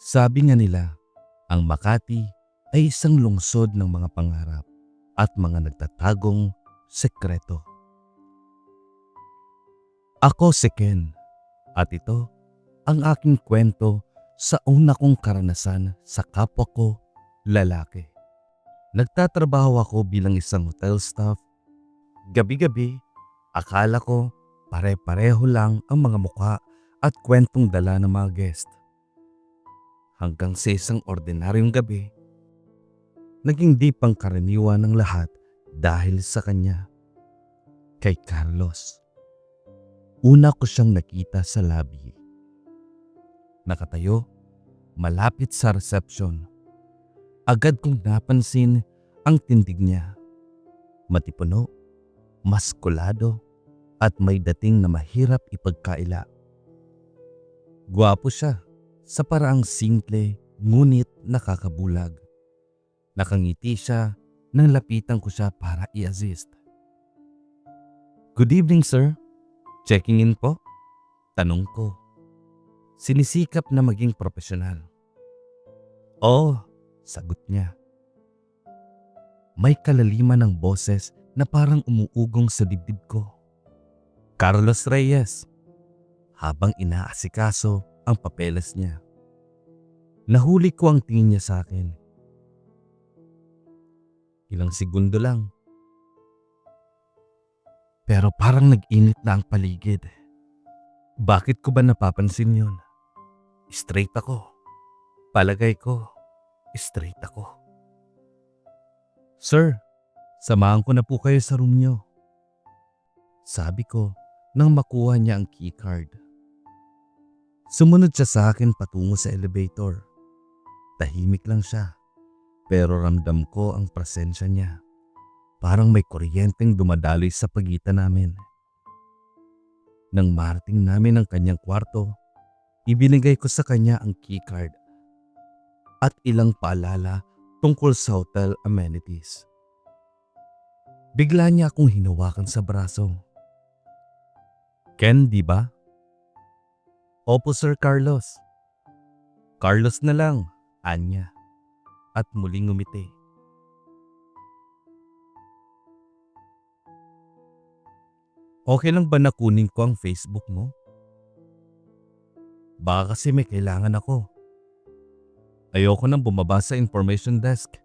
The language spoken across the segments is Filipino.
Sabi nga nila, ang Makati ay isang lungsod ng mga pangarap at mga nagtatagong sekreto. Ako si Ken at ito ang aking kwento sa una kong karanasan sa kapwa ko lalaki. Nagtatrabaho ako bilang isang hotel staff. Gabi-gabi, akala ko pare-pareho lang ang mga mukha at kwentong dala ng mga guest. Hanggang sa isang ordinaryong gabi, naging di pangkaraniwan ng lahat dahil sa kanya. Kay Carlos. Una ko siyang nakita sa lobby. Nakatayo, malapit sa reception. Agad kong napansin ang tindig niya. Matipuno, maskulado, at may dating na mahirap ipagkaila. Gwapo siya sa paraang simple ngunit nakakabulag. Nakangiti siya nang lapitan ko siya para i-assist. Good evening, sir. Checking in po? Tanong ko. Sinisikap na maging profesional. Oh, sagot niya. May kalaliman ng boses na parang umuugong sa dibdib ko. Carlos Reyes. Habang inaasikaso ang papeles niya. Nahuli ko ang tingin niya sa akin. Ilang segundo lang. Pero parang nag-init na ang paligid. Bakit ko ba napapansin yun? Straight ako. Palagay ko, straight ako. Sir, samahan ko na po kayo sa room niyo. Sabi ko nang makuha niya ang keycard. Sumunod siya sa akin patungo sa elevator. Tahimik lang siya. Pero ramdam ko ang presensya niya. Parang may kuryenteng dumadaloy sa pagitan namin. Nang marating namin ang kanyang kwarto, ibinigay ko sa kanya ang keycard at ilang paalala tungkol sa hotel amenities. Bigla niya akong hinawakan sa braso. Ken, di ba? Opo, Sir Carlos. Carlos na lang, anya. At muling ngumiti. Okay lang ba na kunin ko ang Facebook mo? Baka kasi may kailangan ako. Ayoko nang bumaba sa information desk.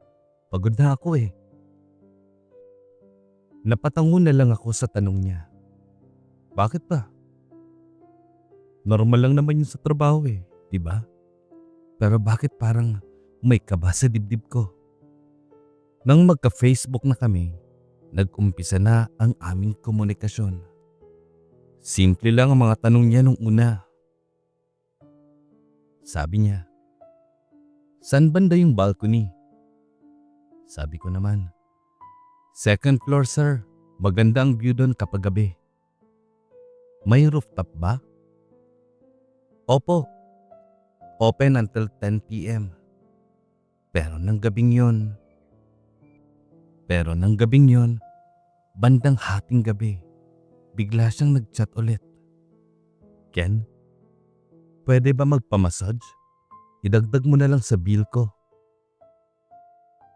Pagod na ako eh. Napatango na lang ako sa tanong niya. Bakit ba? Normal lang naman yun sa trabaho eh, di ba? Pero bakit parang may kaba sa dibdib ko? Nang magka-Facebook na kami, nag-umpisa na ang aming komunikasyon. Simple lang ang mga tanong niya nung una. Sabi niya, San banda yung balcony? Sabi ko naman, Second floor sir, maganda ang view doon kapag gabi. May rooftop ba? Opo. Open until 10 p.m. Pero nang gabing yon, pero nang gabing yon, bandang hating gabi, bigla siyang nagchat ulit. Ken, pwede ba magpamassage? Idagdag mo na lang sa bill ko.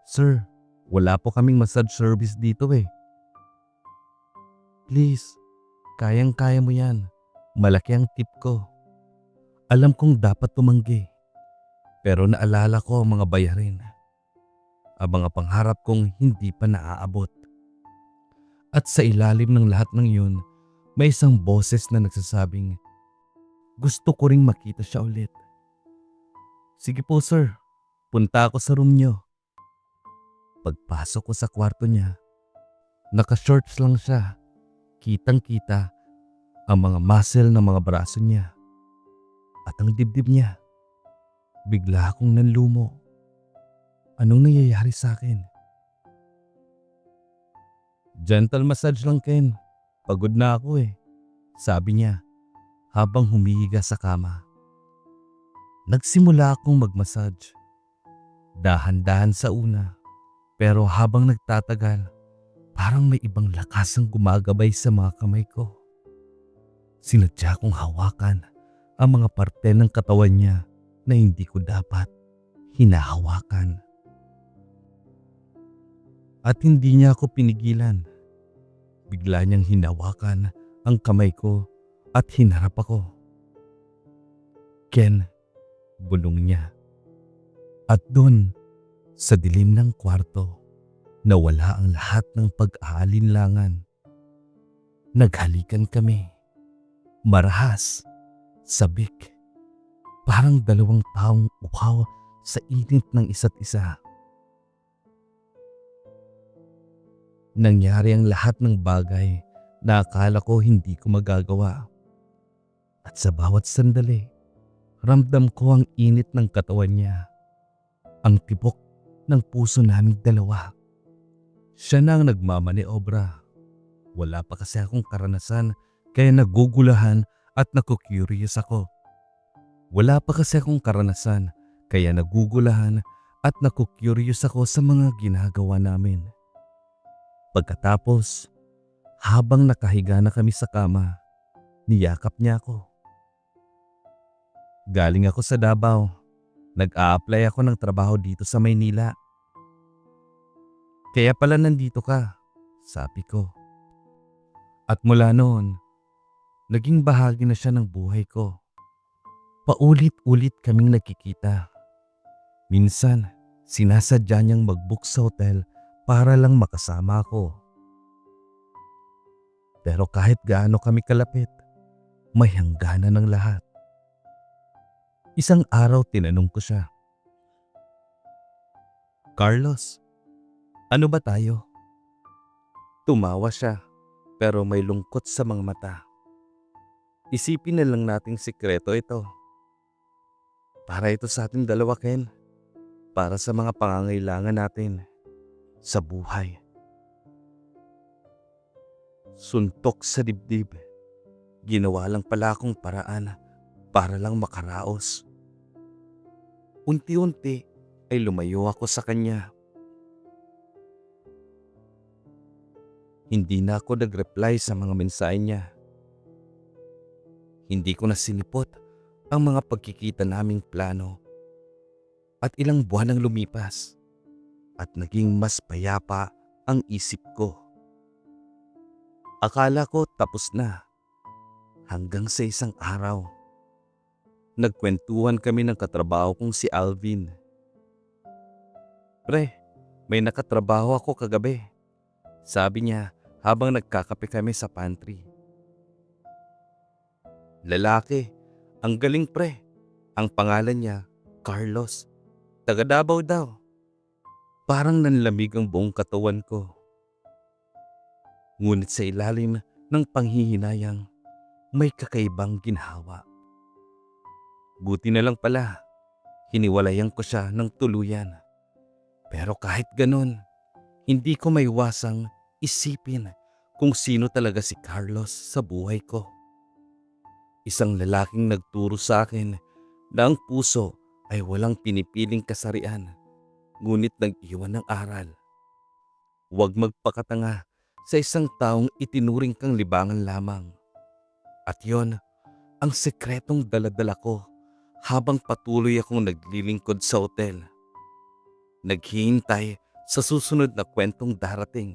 Sir, wala po kaming massage service dito eh. Please, kayang-kaya mo yan. Malaki ang tip ko. Alam kong dapat tumanggi. Pero naalala ko ang mga bayarin. Ang mga pangharap kong hindi pa naaabot. At sa ilalim ng lahat ng yun, may isang boses na nagsasabing, gusto ko ring makita siya ulit. Sige po sir, punta ako sa room niyo. Pagpasok ko sa kwarto niya, naka-shorts lang siya. Kitang-kita ang mga muscle ng mga braso niya at ang dibdib niya. Bigla akong nanlumo. Anong nangyayari sa akin? Gentle massage lang Ken. Pagod na ako eh. Sabi niya habang humihiga sa kama. Nagsimula akong magmassage. Dahan-dahan sa una. Pero habang nagtatagal, parang may ibang lakas ang gumagabay sa mga kamay ko. Sinadya kong hawakan ang mga parte ng katawan niya na hindi ko dapat hinahawakan. At hindi niya ako pinigilan. Bigla niyang hinawakan ang kamay ko at hinarap ako. Ken, bulong niya. At doon, sa dilim ng kwarto, nawala ang lahat ng pag-aalinlangan. Naghalikan kami. Marahas, sabik, parang dalawang taong uhaw sa init ng isa't isa. Nangyari ang lahat ng bagay na akala ko hindi ko magagawa. At sa bawat sandali, ramdam ko ang init ng katawan niya. Ang tibok ng puso naming dalawa. Siya na ang nagmamaniobra. Wala pa kasi akong karanasan kaya nagugulahan at naku-curious ako. Wala pa kasi akong karanasan kaya nagugulahan at naku-curious ako sa mga ginagawa namin. Pagkatapos, habang nakahiga na kami sa kama, niyakap niya ako. Galing ako sa Davao. Nag-a-apply ako ng trabaho dito sa Maynila. Kaya pala nandito ka, sabi ko. At mula noon, naging bahagi na siya ng buhay ko. Paulit-ulit kaming nagkikita. Minsan, sinasadya niyang mag-book sa hotel para lang makasama ako. Pero kahit gaano kami kalapit, may hangganan ng lahat. Isang araw tinanong ko siya, Carlos, ano ba tayo? Tumawa siya pero may lungkot sa mga mata. Isipin na lang nating sikreto ito. Para ito sa ating dalawa, Ken. Para sa mga pangangailangan natin sa buhay. Suntok sa dibdib. Ginawa lang pala akong paraan para lang makaraos. Unti-unti ay lumayo ako sa kanya. Hindi na ako nag-reply sa mga mensahe niya. Hindi ko na sinipot ang mga pagkikita naming plano. At ilang buwan ang lumipas at naging mas payapa ang isip ko. Akala ko tapos na hanggang sa isang araw. Nagkwentuhan kami ng katrabaho kong si Alvin. Pre, may nakatrabaho ako kagabi. Sabi niya habang nagkakape kami sa pantry. Lalaki, ang galing pre. Ang pangalan niya, Carlos. Taga Davao daw. Parang nanlamig ang buong katawan ko. Ngunit sa ilalim ng panghihinayang, may kakaibang ginhawa. Buti na lang pala, hiniwalayan ko siya ng tuluyan. Pero kahit ganun, hindi ko maiwasang isipin kung sino talaga si Carlos sa buhay ko. Isang lalaking nagturo sa akin na ang puso ay walang pinipiling kasarian, ngunit nag-iwan ng aral. Huwag magpakatanga sa isang taong itinuring kang libangan lamang. At yon ang sekretong daladala ko habang patuloy akong naglilingkod sa hotel. Naghihintay sa susunod na kwentong darating.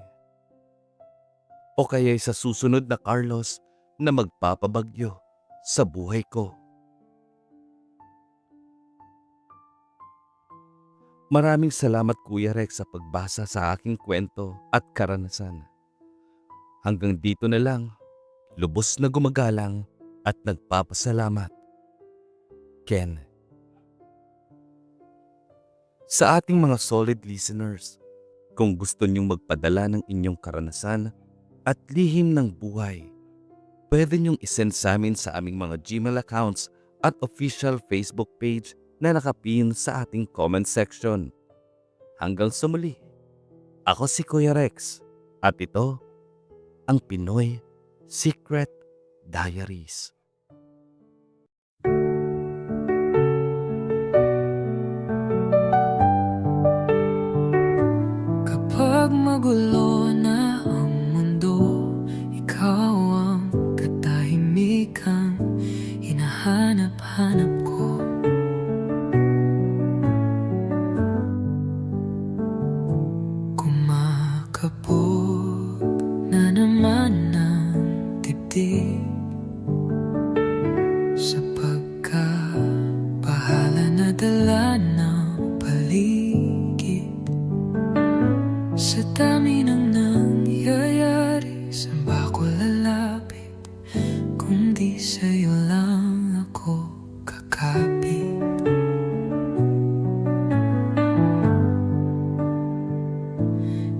O kaya sa susunod na Carlos na magpapabagyo sa buhay ko. Maraming salamat Kuya Rex sa pagbasa sa aking kwento at karanasan. Hanggang dito na lang, lubos na gumagalang at nagpapasalamat. Ken Sa ating mga solid listeners, kung gusto niyong magpadala ng inyong karanasan at lihim ng buhay, pwede niyong isend sa amin sa aming mga Gmail accounts at official Facebook page na nakapin sa ating comment section. Hanggang sa muli, ako si Kuya Rex at ito ang Pinoy Secret Diaries. hindi Sa pagkabahala na dala ng paligid. Sa dami ng nangyayari Saan ba ko lalapit? Kung di sa'yo lang ako kakapit.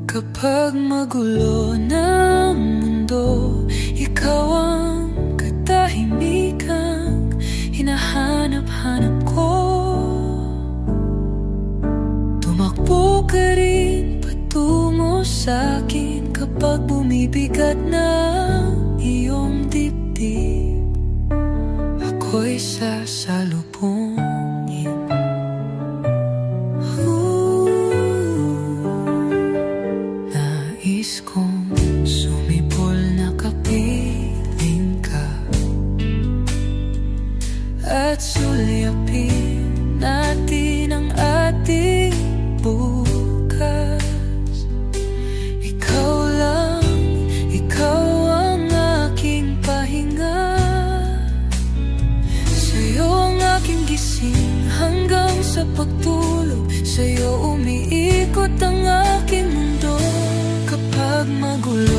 Kapag magulo ng mundo ikaw ang katahimikang hinahanap-hanap ko. Tumakbo ka rin patungo sa'kin kapag bumibigat na iyong dibdib. Ako'y sa'yo sa pagtulog Sa'yo umiikot ang aking mundo. Kapag magulo